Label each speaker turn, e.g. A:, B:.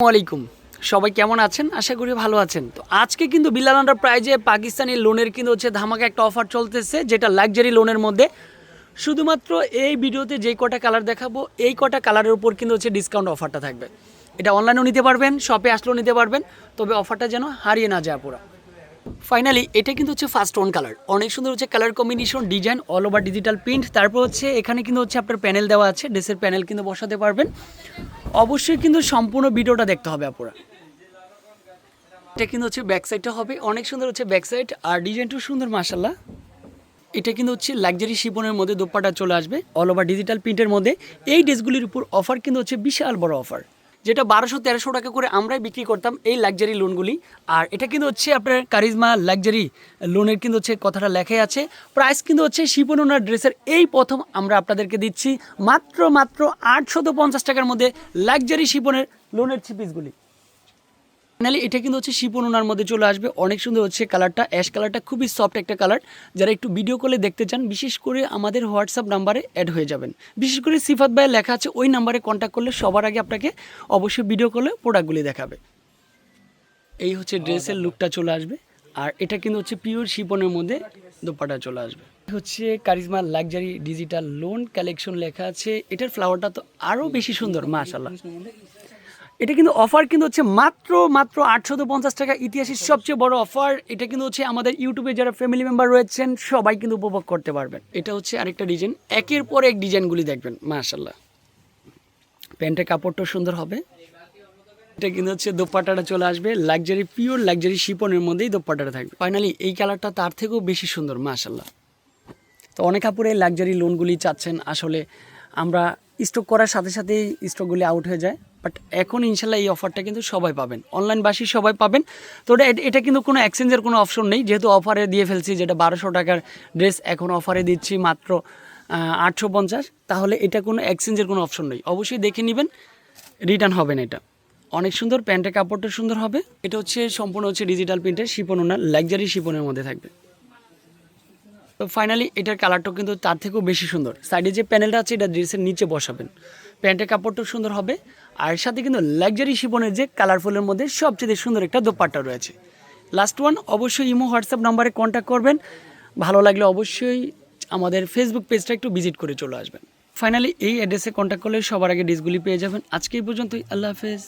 A: আসসালামাইকুম সবাই কেমন আছেন? আশা করি ভালো আছেন। তো আজকে কিন্তু বিল্লাল প্রাইজে পাকিস্তানি লোনের কিন্তু হচ্ছে ধামাকা একটা অফার চলতেছে, যেটা লাক্সারি লোনের মধ্যে। শুধুমাত্র এই ভিডিওতে যেই কটা কালার দেখাবো, এই কটা কালারের উপর কিন্তু হচ্ছে ডিসকাউন্ট অফারটা থাকবে। এটা অনলাইনেও নিতে পারবেন শপে আসলেও নিতে পারবেন, তবে অফারটা যেন হারিয়ে না যায় পুরো। ফাইনালি এটা কিন্তু হচ্ছে ফার্স্ট ওয়ান কালার অনেক সুন্দর হচ্ছে colour combination design all over digital print তারপর হচ্ছে এখানে কিন্তু হচ্ছে আপনার প্যানেল দেওয়া আছে ড্রেসের প্যানেল কিন্তু বসাতে পারবেন। অবশ্যই কিন্তু সম্পূর্ণ ভিডিওটা দেখতে হবে আপুরা। এটা কিন্তু হচ্ছে ব্যাক সাইডটা হবে। অনেক সুন্দর হচ্ছে ব্যাক সাইড আর ডিজাইনটাও সুন্দর মাসাল্লাহ এটা কিন্তু হচ্ছে লাক্সারি শিপনের মধ্যে দোপাটা চলে আসবে অল ওভার ডিজিটাল প্রিন্টের মধ্যে। এই ড্রেসগুলির উপর অফার কিন্তু হচ্ছে বিশাল বড় অফার যেটা বারোশো তেরোশো টাকা করে আমরাই বিক্রি করতাম এই লাক্সারি লোনগুলি আর এটা কিন্তু হচ্ছে আপনার কারিজমা লাক্সারি লোনের কিন্তু হচ্ছে কথাটা লেখাই আছে। প্রাইস কিন্তু হচ্ছে শিবনোনার ড্রেসের এই প্রথম আমরা আপনাদেরকে দিচ্ছি। মাত্র মাত্র আটশত পঞ্চাশ টাকার মধ্যে লাক্সারি শিপনের লোনের চিপিসগুলি ফাইনালি এটা কিন্তু হচ্ছে শিপন ওনার মধ্যে চলে আসবে। অনেক সুন্দর হচ্ছে কালারটা। অ্যাশ কালারটা খুবই সফট একটা কালার। যারা একটু ভিডিও কলে দেখতে চান, বিশেষ করে আমাদের হোয়াটসঅ্যাপ নাম্বারে অ্যাড হয়ে যাবেন। বিশেষ করে সিফাত ভাইয়ের লেখা আছে, ওই নাম্বারে কন্ট্যাক্ট করলে সবার আগে আপনাকে অবশ্যই ভিডিও কলে প্রোডাক্টগুলি দেখাবে। এই হচ্ছে ড্রেসের লুকটা চলে আসবে। আর এটা কিন্তু হচ্ছে পিওর শিপনের মধ্যে দোপাটা চলে আসবে। হচ্ছে Charizma luxury digital lawn collection লেখা আছে। এটার ফ্লাওয়ারটা তো আরও বেশি সুন্দর মাশাল্লাহ এটা কিন্তু অফার কিন্তু হচ্ছে মাত্র মাত্র আটশত পঞ্চাশ টাকা। ইতিহাসের সবচেয়ে বড় অফার এটা কিন্তু হচ্ছে আমাদের ইউটিউবে যারা ফ্যামিলি মেম্বার রয়েছেন, সবাই কিন্তু উপভোগ করতে পারবেন। এটা হচ্ছে আরেকটা ডিজাইন একের পর এক ডিজাইনগুলি দেখবেন মাশাল্লাহ প্যান্টের কাপড়টাও সুন্দর হবে। এটা কিন্তু হচ্ছে দোপাট্টাটা চলে আসবে লাক্সারি পিওর লাক্সারি শিপনের মধ্যেই দোপাট্টাটা থাকবে। ফাইনালি এই কালারটা তার থেকেও বেশি সুন্দর মাশাল্লাহ তো অনেক কাপড়ে লাক্সারি লোনগুলি চাচ্ছেন। আসলে আমরা স্টক করার সাথে সাথেই স্টকগুলি আউট হয়ে যায়। বাট এখন ইনশাল্লাহ এই অফারটা কিন্তু সবাই পাবেন। অনলাইনবাসী সবাই পাবেন। তো এটা এটা কিন্তু কোনো এক্সচেঞ্জের কোনো অপশন নেই। যেহেতু অফারে দিয়ে ফেলছি, যেটা বারোশো টাকার ড্রেস এখন অফারে দিচ্ছি মাত্র আটশো পঞ্চাশ। তাহলে এটা কোনো এক্সচেঞ্জের কোনো অপশন নেই। অবশ্যই দেখে নেবেন রিটার্ন হবে না এটা। অনেক সুন্দর, প্যান্টের কাপড়টা সুন্দর হবে। এটা হচ্ছে, সম্পূর্ণ হচ্ছে ডিজিটাল প্রিন্টের শিপন ওনার লাক্সারি শিপনের মধ্যে থাকবে। তো ফাইনালি এটার কালারটাও কিন্তু তার থেকেও বেশি সুন্দর। সাইডে যে প্যানেলটা আছে, এটা ড্রেসের নিচে বসাবেন। প্যান্টের কাপড়টাও সুন্দর হবে। আর সাথে কিন্তু লাক্সারি শিপনের যে কালারফুলের মধ্যে সবচেয়ে সুন্দর একটা দোপাট্টা রয়েছে। লাস্ট ওয়ান অবশ্যই ইমো হোয়াটসঅ্যাপ নাম্বারে কন্ট্যাক্ট করবেন। ভালো লাগলে অবশ্যই আমাদের ফেসবুক পেজটা একটু ভিজিট করে চলে আসবেন। ফাইনালি এই অ্যাড্রেসে কন্ট্যাক্ট করলে সবার আগে ডিসগুলি পেয়ে যাবেন। আজকে এই পর্যন্তই। আল্লাহ হাফেজ।